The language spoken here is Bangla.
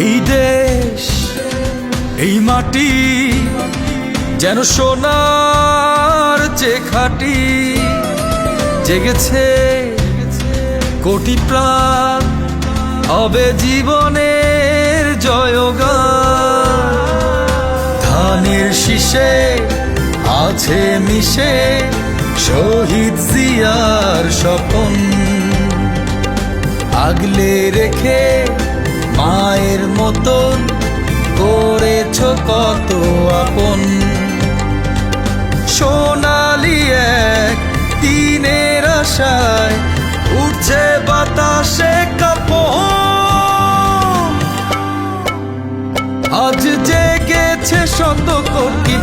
এই দেশ, এই মাটি যেন সোনার যে খাটি জেগেছে, কোটি প্রাণ হবে জীবনের জয়গান। ধানের শীষে আছে মিশে শহীদ জিয়ার স্বপন। আগলে রেখে কত আপন। সোনালি এক দিনের আশায় উঠছে বাতাসে কাপড় আজ জেগেছে শত কোটি